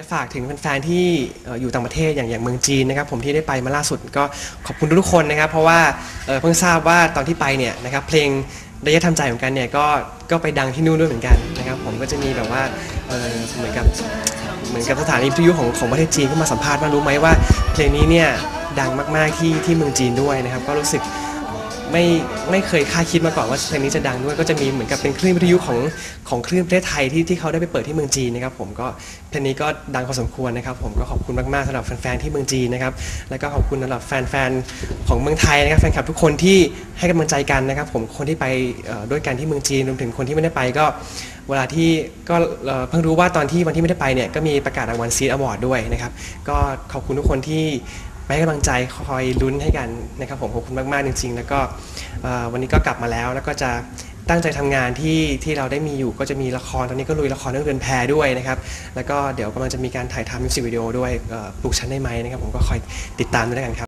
จะฝากถึงแฟนๆที่อยู่ต่างประเทศอย่างอย่างเมืองจีนนะครับผมที่ได้ไปมาล่าสุดก็ขอบคุณทุกๆคนนะครับ เพราะว่าเพิ่งทราบว่าตอนที่ไปเนี่ยนะครับเพลงระยะทำใจของกันเนี่ยก็ก็ไปดังที่นู่นด้วยเหมือนกันนะครับผมก็จะมีแบบว่าเอ่อเหมือนกับเหมือนกับสถานีวิทยุของของประเทศจีนก็มาสัมภาษณ์ว่ารู้ไหมว่าเพลงนี้เนี่ยดังมากๆที่ที่เมืองจีนด้วยนะครับ ก็รู้สึก ไม่ไม่เคยคาดคิดมาก่อนว่าเพลงนี้จะดังด้วย ก็จะมีเหมือนกับเป็นคลื่นวิทยุของของคลื่นประเทศไทยที่ที่เขาได้ไปเปิดที่เมืองจีนนะครับผมก็เพลงนี้ก็ดังพอสมควรนะครับผมก็ขอบคุณมากๆสำหรับแฟนๆที่เมืองจีนนะครับแล้วก็ขอบคุณสำหรับแฟนๆของเมืองไทยนะครับแฟนคลับทุกคนที่ให้กำลังใจกันนะครับผมคนที่ไปด้วยกันที่เมืองจีนรวมถึงคนที่ไม่ได้ไปก็เวลาที่ก็เอ่อเพิ่งรู้ว่าตอนที่วันที่ไม่ได้ไปเนี่ยก็มีประกาศรางวัลซีดอวอร์ดด้วยนะครับก็ขอบคุณทุกคนที่ ไปให้กำลังใจคอยลุ้นให้กันนะครับผมขอบคุณมากๆจริง ๆ แล้วก็วันนี้ก็กลับมาแล้วแล้วก็จะตั้งใจทำงานที่ที่เราได้มีอยู่ก็จะมีละครตอนนี้ก็ลุยละครเรื่องเดือนแพด้วยนะครับแล้วก็เดี๋ยวกำลังจะมีการถ่ายทำมิวสิกวิดีโอด้วยปลูกชั้นได้ไหมนะครับผมก็คอยติดตามด้วยกันครับ